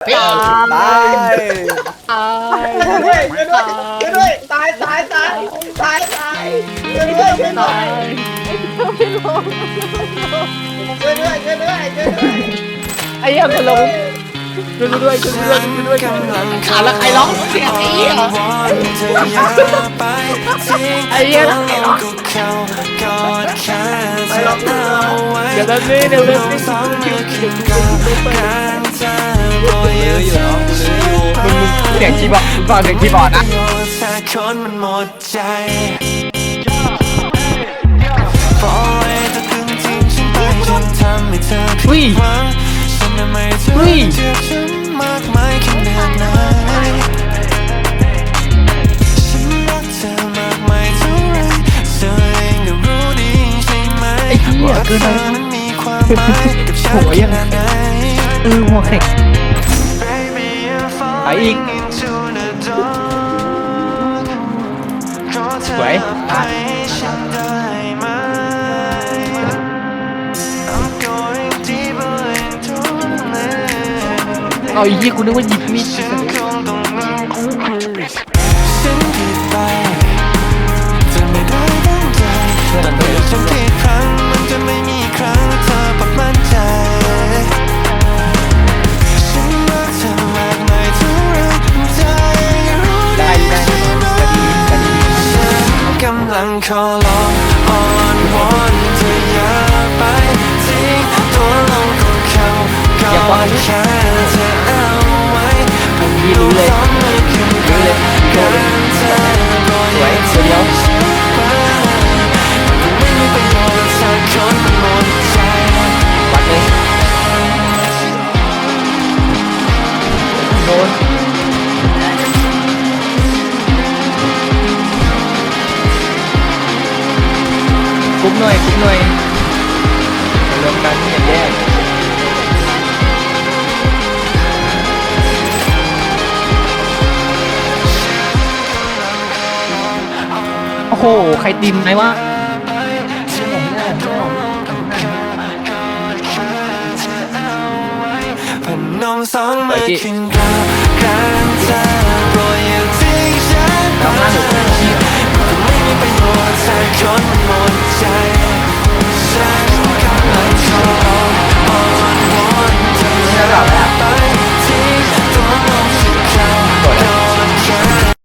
ตายตายตายช่วยด้วยช่วยด้วยช่วยด้วยตายตายตายตายตายช่วยด้วยช่วยด้วยตายช่วยด้วยช่วยด้วยช่วยด้วยไอ้เหี้ยคนลงช่วยกูด้วยช่วยกูด้วยช่วยด้วยขาแล้วใครร้องเสียงไอ้เหี้ยไอ้เหี้ยใครร้องเดี๋ยวแป๊บนึงเดี๋ยวแป๊บนึง มึงมึงเสียงคีย์บอร์ดมึงฟังเสียงคีย์บอร์ดนะคนมันหมดใจปล่อยแต่ดึงทิ้งฉันไปจนทำให้เธอผิดหวังฉันทำไมเธอเจ็บฉันมากมายขนาดไหนฉันรักเธอมากมายเท่าไรเธอเองก็รู้ดีใช่ไหมว่าเธอนั้นมีความหมายกับฉันขนาดไหนเออหัวแข็ง ไปอีกสวยตัเอาอีกทีกูนึกว่าหยิบมีด ลังขอลอง กรุ๊ปหน่อยกรุ๊ปหน่อยรวมกันอย่าแยกโอ้โห ใครติมไหมวะพนมสองมือขึ้นกราบกรานเธอโปรดอย่าทิ้งฉัน